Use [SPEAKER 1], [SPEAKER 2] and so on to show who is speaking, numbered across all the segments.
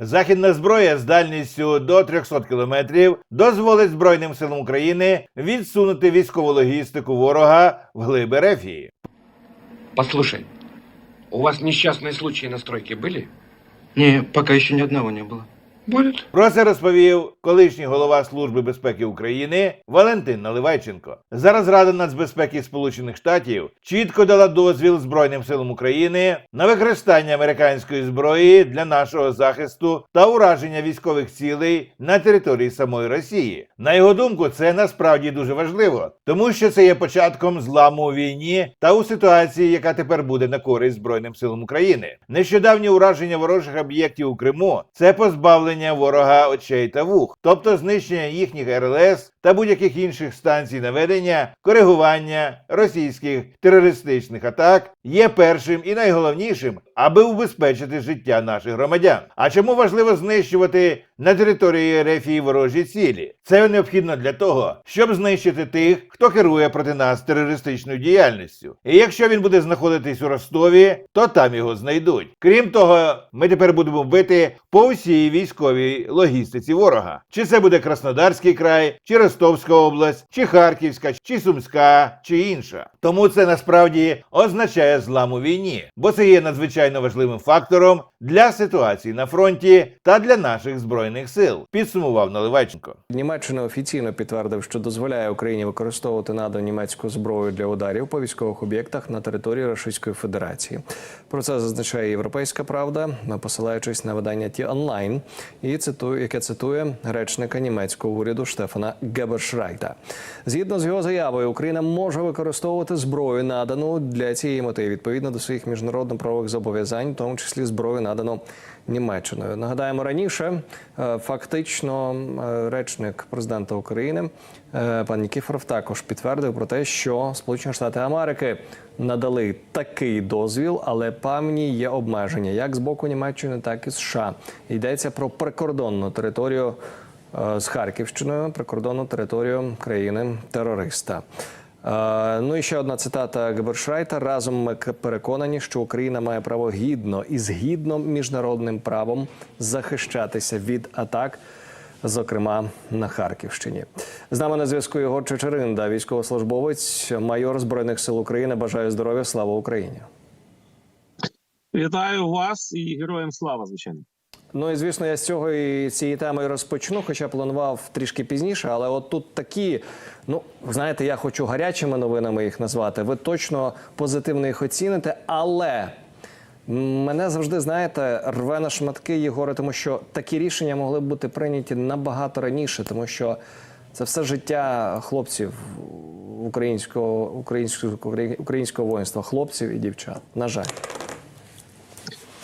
[SPEAKER 1] Західна зброя з дальністю до 300 кілометрів дозволить Збройним силам України відсунути військову логістику ворога в глиби Рефії.
[SPEAKER 2] Послушай, у вас несчастные случаи на стройке были?
[SPEAKER 3] Не, пока еще ни одного не было.
[SPEAKER 2] Будет.
[SPEAKER 1] Про це розповів колишній голова Служби безпеки України Валентин Наливайченко. Зараз Рада нацбезпеки Сполучених Штатів чітко дала дозвіл Збройним силам України на використання американської зброї для нашого захисту та ураження військових цілей на території самої Росії. На його думку, це насправді дуже важливо, тому що це є початком зламу у війні та у ситуації, яка тепер буде на користь Збройним силам України. Нещодавнє ураження ворожих об'єктів у Криму це позбавлення ворога очей та вух, тобто знищення їхніх РЛС та будь-яких інших станцій наведення, коригування російських терористичних атак є першим і найголовнішим, аби убезпечити життя наших громадян. А чому важливо знищувати на території Рефії ворожі цілі? Це необхідно для того, щоб знищити тих, хто керує проти нас терористичною діяльністю. І якщо він буде знаходитись у Ростові, то там його знайдуть. Крім того, ми тепер будемо бити по всій військовій логістиці ворога. Чи це буде Краснодарський край, чи Ростовська область, чи Харківська, чи Сумська, чи інша. Тому це насправді означає злам у війні, бо це є надзвичайно важливим фактором для ситуації на фронті та для наших збройних сил. Підсумував Наливайченко.
[SPEAKER 4] Німеччина офіційно підтвердив, що дозволяє Україні використовувати надану німецьку зброю для ударів по військових об'єктах на території Російської Федерації. Про це зазначає Європейська Правда, посилаючись на видання Ті онлайн, і цитую, яке цитує речника німецького уряду Штефана Гебершрайта. Згідно з його заявою, Україна може використовувати зброю, надану для цієї мети відповідно до своїх міжнародно-правових зобов'язань, в тому числі зброю надану Німеччиною. Нагадаємо раніше, е, фактично е, речник президента України е, пан Нікіфоров також підтвердив про те, що Сполучені Штати Америки надали такий дозвіл, але певні є обмеження як з боку Німеччини, так і США. Йдеться про прикордонну територію з Харківщиною, прикордонну територію країни терориста. Е, Ну і ще одна цитата Гебершрайта. Разом ми переконані, що Україна має право гідно і згідно міжнародним правом захищатися від атак, зокрема на Харківщині. З нами на зв'язку Єгор Чечеринда, військовослужбовець, майор збройних сил України. Бажаю здоров'я. Слава Україні!
[SPEAKER 5] Вітаю вас і героям слава, звичайно.
[SPEAKER 4] Ну і звісно, я з цього і цієї теми розпочну, хоча планував трішки пізніше. Але от тут такі, ну знаєте, я хочу гарячими новинами їх назвати. Ви точно позитивно їх оціните, але. Мене завжди знаєте рве на шматки Єгоре, тому що такі рішення могли б бути прийняті набагато раніше, тому що це все життя хлопців українського українського українського воїнства, хлопців і дівчат. На жаль.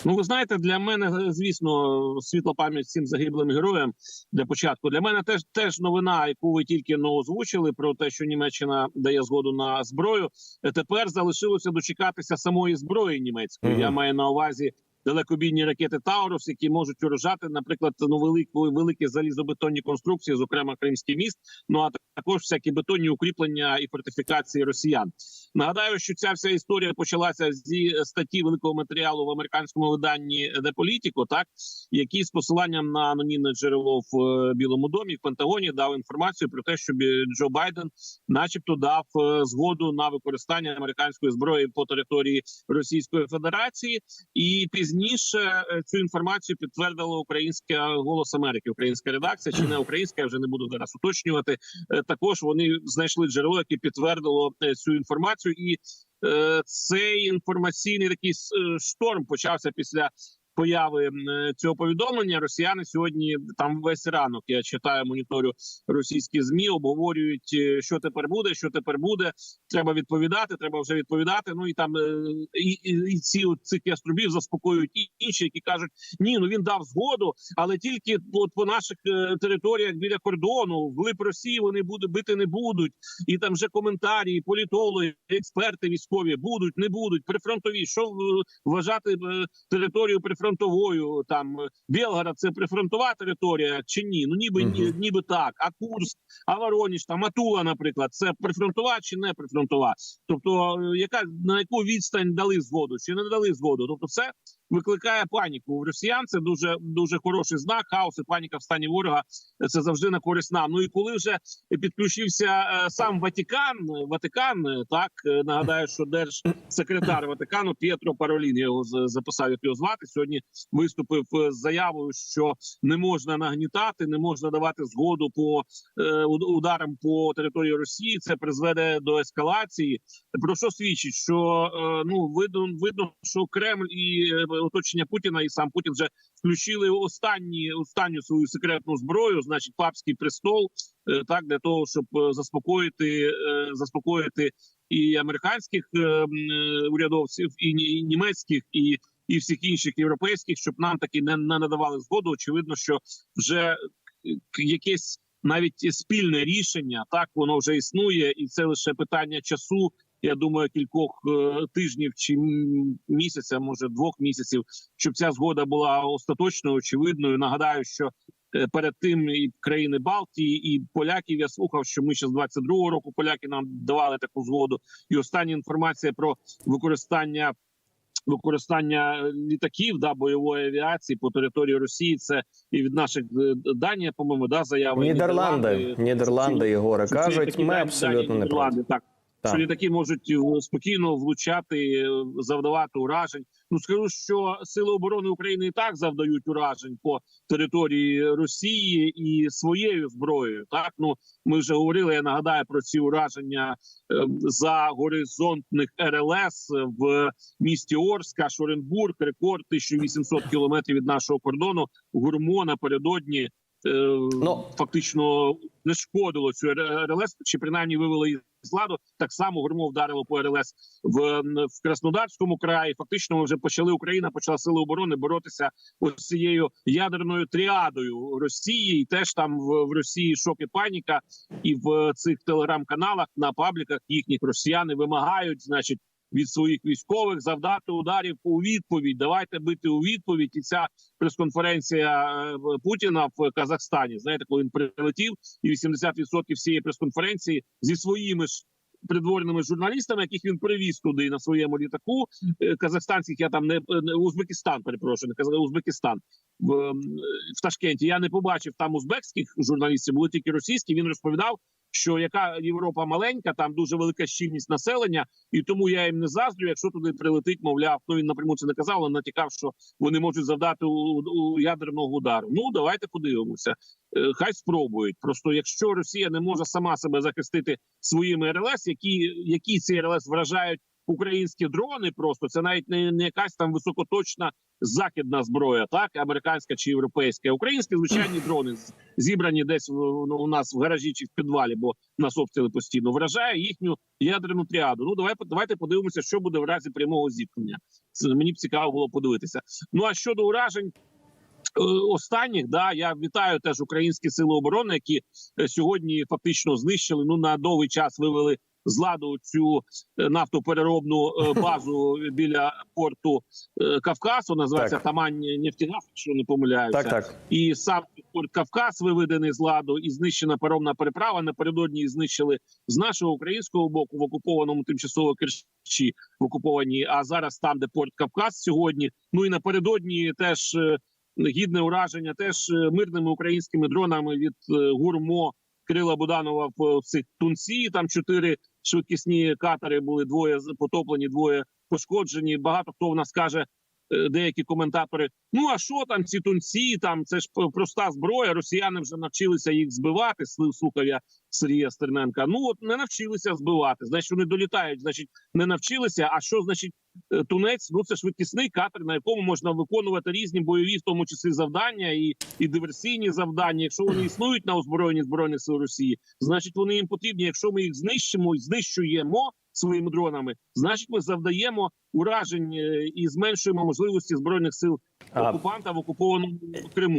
[SPEAKER 5] Ну, ви знаєте, для мене, звісно, світла пам'ять всім загиблим героям для початку. Для мене теж теж новина, яку ви тільки но озвучили, про те, що Німеччина дає згоду на зброю. Е, Тепер залишилося дочекатися самої зброї німецької.
[SPEAKER 4] Мгм.
[SPEAKER 5] Я маю на увазі. Далекобійні ракети Таурус, які можуть уражати, наприклад, ну великі, великі залізобетонні конструкції, зокрема Кримський міст. Ну а також всякі бетонні укріплення і фортифікації росіян. Нагадаю, що ця вся історія почалася зі статті великого матеріалу в американському виданні The Politico, так який з посиланням на анонімне джерело в е, Білому домі в Пентагоні дав інформацію про те, що Джо Байден, начебто, дав е, згоду на використання американської зброї по території Російської Федерації, і пізніше е, цю інформацію підтвердила українська голос Америки, українська редакція чи не українська, я вже не буду зараз уточнювати. Е, Також вони знайшли джерело, яке підтвердило е, цю інформацію, і е, цей інформаційний такий е, шторм почався після. Появи е, цього повідомлення росіяни сьогодні там весь ранок. Я читаю моніторю російські змі, обговорюють, е, що тепер буде, що тепер буде. Треба відповідати, треба вже відповідати. Ну і там е, і, і, і ці цих яструбів заспокоюють і інші, які кажуть: ні, ну він дав згоду, але тільки от по наших територіях біля кордону, вглиб Росії вони буде бити не будуть. І там вже коментарі, політологи, експерти військові будуть, не будуть прифронтові. Що вважати територію прифронтовою? Там Белгород Білгород це прифронтова територія чи ні? Ну ніби ні,
[SPEAKER 4] Мгм.
[SPEAKER 5] ніби так. А Курск, а Воронеж, там Атула, наприклад, це прифронтова чи не прифронтова? Тобто, е, яка на яку відстань дали згоду, чи не дали згоду? Тобто, це викликає паніку у росіян. Це дуже дуже хороший знак. Хаос і паніка в стані ворога це завжди на користь нам. Ну і коли вже підключився е, сам Ватикан, Ватикан, е, так е, нагадаю, що держсекретар Ватикану П'єтро Паролін я його записав, як його звати. Сьогодні виступив з заявою, що не можна нагнітати, не можна давати згоду по ударам по території Росії. Це призведе до ескалації. Про що свідчить, що ну видно, видно, що Кремль і оточення Путіна, і сам Путін вже включили останні останню свою секретну зброю, значить папський престол, е, так для того, щоб е, заспокоїти е, заспокоїти і американських е, е, урядовців, і, ні- німецьких, і і всіх інших європейських, щоб нам таки не, не надавали згоду. Очевидно, що вже е, якесь навіть спільне рішення, так воно вже існує, і це лише питання часу. Я думаю, кількох е, тижнів чи місяця, може двох місяців, щоб ця згода була остаточною, очевидною. Нагадаю, що е, перед тим і країни Балтії, і поляків я слухав, що ми ще з 22-го року поляки нам давали таку згоду. І остання інформація про використання. Використання літаків да бойової авіації по території Росії це і від наших е, Данія, по-моєму, да заяви
[SPEAKER 4] Нідерланди, Нідерланди, Єгоре,
[SPEAKER 5] що
[SPEAKER 4] кажуть, ми абсолютно не проти.
[SPEAKER 5] Так
[SPEAKER 4] Так.
[SPEAKER 5] що літаки можуть е, спокійно влучати, е, завдавати уражень. Ну скажу, що сили оборони України і так завдають уражень по території Росії і своєю зброєю. Так ну ми вже говорили. Я нагадаю про ці ураження е, за горизонтних РЛС в місті Орська, Шоренбург, рекорд 1800 кілометрів від нашого кордону. Гурмо напередодні
[SPEAKER 4] Ну.
[SPEAKER 5] фактично не шкодило цю РЛС, чи принаймні вивели її з ладу. Так само гурмо вдарило по РЛС в, в Краснодарському краї. Фактично, ми вже почали Україна, почала сили оборони боротися з цією ядерною тріадою Росії. І теж там в, в Росії шок і паніка, і в цих телеграм-каналах на пабліках їхніх росіяни вимагають, значить. Від своїх військових завдати ударів у відповідь. Давайте бити у відповідь. І ця прес-конференція е, Путіна в Казахстані. Знаєте, коли він прилетів, і 80% всієї прес-конференції зі своїми ж придворними журналістами, яких він привіз туди на своєму літаку. е, Казахстанських я там не, не Узбекистан, перепрошую, не казав Узбекистан в, в Ташкенті. Я не побачив там узбекських журналістів, були тільки російські. Він розповідав. Що яка Європа маленька, там дуже велика щільність населення, і тому я їм не заздрю, якщо туди прилетить, мовляв, ну він напряму це не казав, але натякав, що вони можуть завдати у, у ядерного удару. Ну давайте подивимося. Е, Хай спробують. Просто якщо Росія не може сама себе захистити своїми РЛС, які, які ці РЛС вражають українські дрони, просто це навіть не, не якась там високоточна західна зброя, так американська чи європейська, українські звичайні дрони зібрані десь ну, у нас в гаражі чи в підвалі, бо нас обстріли постійно вражає їхню ядерну тріаду. Ну давай давайте подивимося, що буде в разі прямого зіткнення. Це мені б цікаво було подивитися. Ну а щодо уражень. е, Останніх да я вітаю теж українські сили оборони, які е, сьогодні фактично знищили. Ну на довгий час вивели з ладу цю е, нафтопереробну е, базу біля порту е, Кавказ. Вона називається
[SPEAKER 4] Так.
[SPEAKER 5] Тамань нефтегаз, якщо не помиляюся
[SPEAKER 4] Так, так.
[SPEAKER 5] і сам порт Кавказ виведений з ладу, і знищена паромна переправа. Напередодні її знищили з нашого українського боку в окупованому тимчасово Керчі в окупованій. А зараз там, де порт Кавказ сьогодні. Ну і напередодні теж гідне ураження, теж мирними українськими дронами від гурмо Кирила Буданова в цих тунці. Там чотири швидкісні катери були двоє потоплені, двоє пошкоджені. Багато хто в нас каже. е, Деякі коментатори, ну а що там ці тунці? Там це ж проста зброя. Росіяни вже навчилися їх збивати. Слив слухав я Сергія Стерненка. Ну от не навчилися збивати. Значить, вони долітають. Значить, не навчилися. А що значить тунець? Ну це швидкісний катер, на якому можна виконувати різні бойові, в тому числі завдання і, і диверсійні завдання. Якщо вони існують на озброєнні збройних сил Росії, значить вони їм потрібні. Якщо ми їх знищимо і знищуємо своїми дронами, значить ми завдаємо уражень е, і зменшуємо можливості збройних сил окупанта в окупованому Криму.